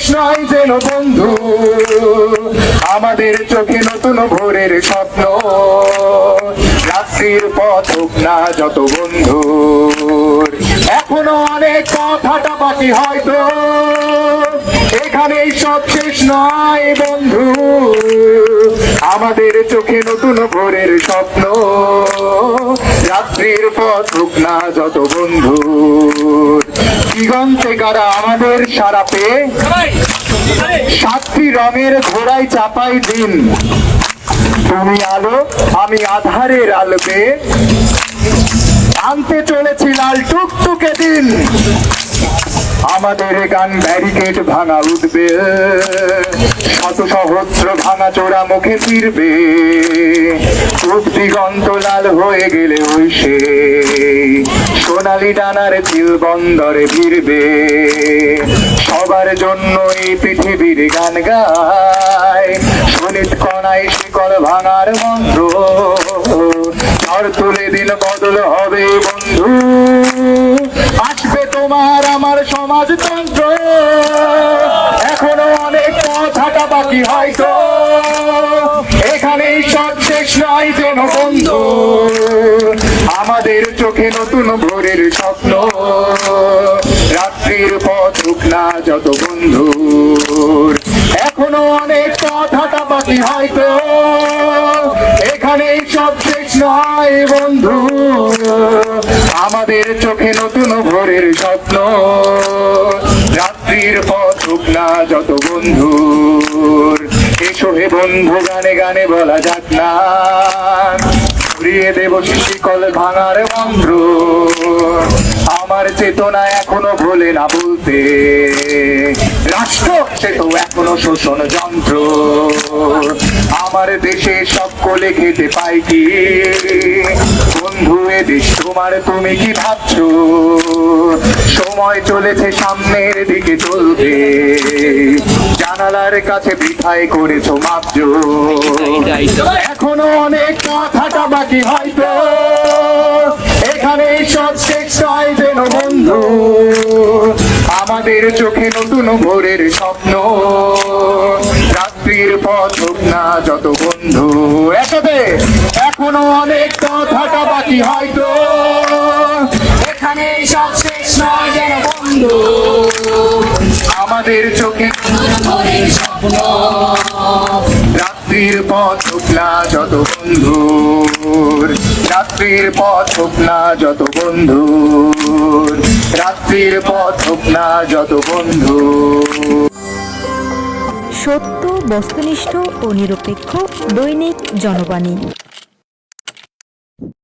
শেষ নয় যেন বন্ধু। আমাদের চোখে নতুন ভোরের স্বপ্ন। রাত্রির পথ না যত বন্ধু এখনও অনেক কথাটা বাকি হয়তো। এখানেই সব শেষ নয় বন্ধু। আমাদের চোখে নতুন ভোরের স্বপ্ন। রাত্রির পথ না যত বন্ধু দিগন্তে কারা আমাদের সারা পেয়ে সাতটি রঙের ঘোড়ায় চাপাই দিন। তুমি আলো, আমি আধারের আলো পেয়ে আনতে চলেছি লাল টুকটুকে দিন। আমাদের গান ব্যারিকেড ভাঙা উঠবে। শত সহস্র ভাঙা চোরা মুখে ফিরবে। চোখ দিগন্ত লাল হয়ে গেলে ওই সে। সোনালি ডানার চিল বন্দরে ভিড়বে। সবার জন্য এই পৃথিবীর গান গায়। সনিত কণায় শিকল ভাঙার মন্ত্র। ঝড় তুলে দিন বদল হবে বন্ধু। আসবে তোমার আমার সমাজতন্ত্র। এখনও অনেক পথ হাঁটা বাকি হয়তো। এখানেই সব শেষ নয়, যেন বন্ধু। আমাদের চোখে নতুন ভোরের স্বপ্ন। রাত্রির পথ না যত বন্ধুর। এখনও অনেক পথ হাঁটা বাকি হয়তো। এখানেই সব শেষ নয় বন্ধু। আমাদের চোখে নতুন ভোরের স্বপ্ন। রাত্রির পথ না যত বন্ধুর। এসো হে বন্ধু, গানে গানে বলা যাক না। ঘুরিয়ে দেব শিকল ভাঙার মন্ত্র আমার চেতনা এখনও ভোলে না বলতে। রাষ্ট্র সে তো এখনও শোষণ যন্ত্র। আমার দেশে সকলে খেতে পাই কি? বন্ধু এ দেশ তোমার তুমি কি ভাবছ? সময় চলেছে সামনের দিকে চলবে জানালার কাছে বৃথায় করেছ মাপজো এখনও অনেক কথাটা বাকি হয়তো? এখানে সব শেষ হয় যেন বন্ধু। আমাদের চোখে নতুন ভোরের স্বপ্ন। রাত্রির পথ না যত বন্ধু। একসাথে, এখনও অনেক কথাটা বাকি হয়তো। এখানে সব শেষ নয় যেন বন্ধু। আমাদের চোখে স্বপ্ন। রাত্রির পথ না যত বন্ধুর রাত্রির পথ হোক না যত বন্ধু রাত্রির পথ হোক না যত বন্ধু সত্য, বস্তুনিষ্ঠ ও নিরপেক্ষ দৈনিক জনবাণী।